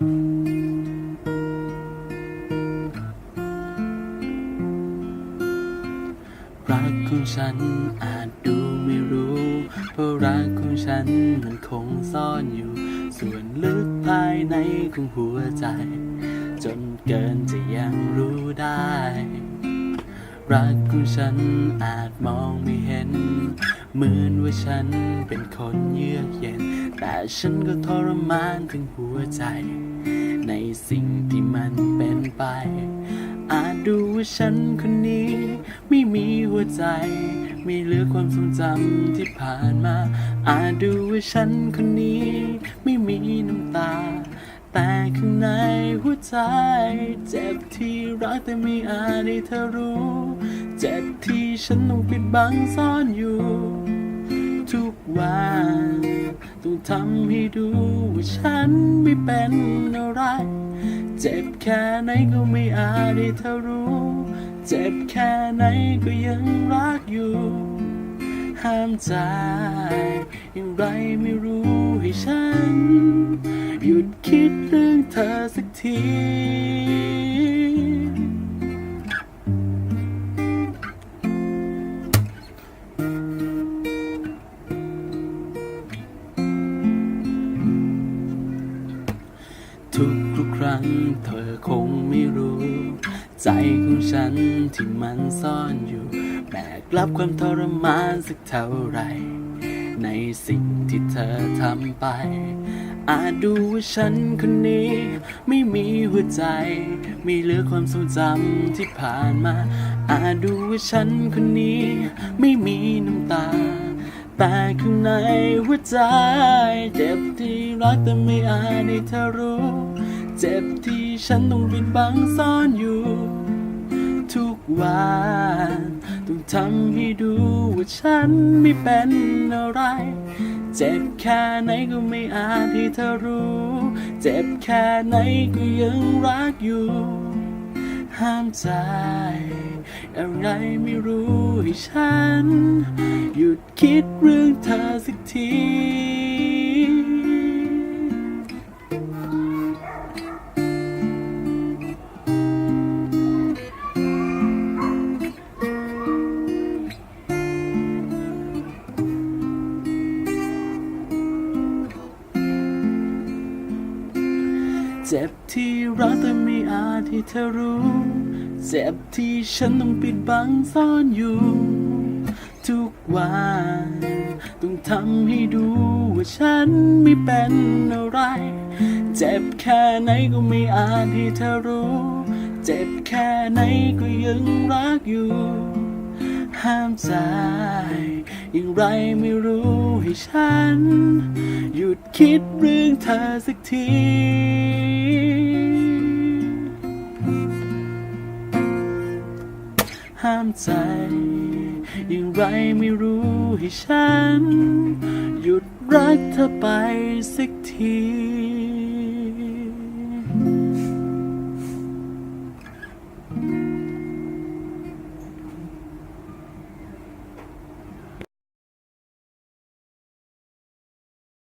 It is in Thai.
รักของฉันอาจดูไม่รู้ เพราะรักของฉันมันคงซ่อนอยู่ ส่วนลึกภายในของหัวใจ จนเกินจะยังรู้ได้ รักของฉันอาจมองไม่เห็น เหมือนว่าฉันเป็นคนเยือกเย็น ฉันก็ทรมานถึงหัวใจ ในสิ่งที่มันเป็นไป อาจดูว่าฉันคนนี้ ไม่มีหัวใจ ไม่เหลือความทรงจำที่ผ่านมา อาจดูว่าฉันคนนี้ ไม่มีน้ำตา แต่ข้างในหัวใจ เจ็บที่รักแต่ไม่อาจให้เธอรู้ เจ็บที่ฉันต้องปิดบังซ่อนอยู่ ทุกวัน ต้องทำให้ดูว่าฉันไม่เป็นอะไร เจ็บแค่ไหนก็ไม่อาจให้เธอรู้ เจ็บแค่ไหนก็ยังรักอยู่ ห้ามใจอย่างไรไม่รู้ให้ฉัน หยุดคิดเรื่องเธอสักที ทุกทุกครั้งเธอคงไม่รู้ ใจของฉันที่มันซ่อนอยู่ แบกรับความทรมานสักเท่าไหรในสิ่งที่เธอทำไป อาจดูว่าฉันคนนี้ ไม่มีหัวใจ ไม่เหลือความทรงจำที่ผ่านมา อาจดูว่าฉันคนนี้ ไม่มีน้ำตา แต่ข้างในหัวใจเจ็บที่ รักแต่ไม่อาจให้เธอรู้ เจ็บที่ฉันต้องปิดบังซ่อนอยู่ ทุกวันต้องทำให้ดูว่าฉันไม่เป็นอะไร เจ็บแค่ไหนก็ไม่อาจให้เธอรู้ เจ็บแค่ไหนก็ยังรักอยู่ ห้ามใจอะไรไม่รู้ให้ฉัน หยุดคิดเรื่องเธอสักที เจ็บที่รักแต่ไม่อาจให้เธอรู้ เจ็บที่ฉันต้องปิดบังซ่อนอยู่ ทุกวันต้องทำให้ดูว่าฉันไม่เป็นอะไร เจ็บแค่ไหนก็ไม่อาจให้เธอรู้ เจ็บแค่ไหนก็ยังรักอยู่ ห้ามใจอย่างไรไม่รู้ให้ฉัน หยุดคิดเรื่องเธอสักที ใจ อย่างไรไม่รู้ให้ฉัน หยุดรักเธอไปสักที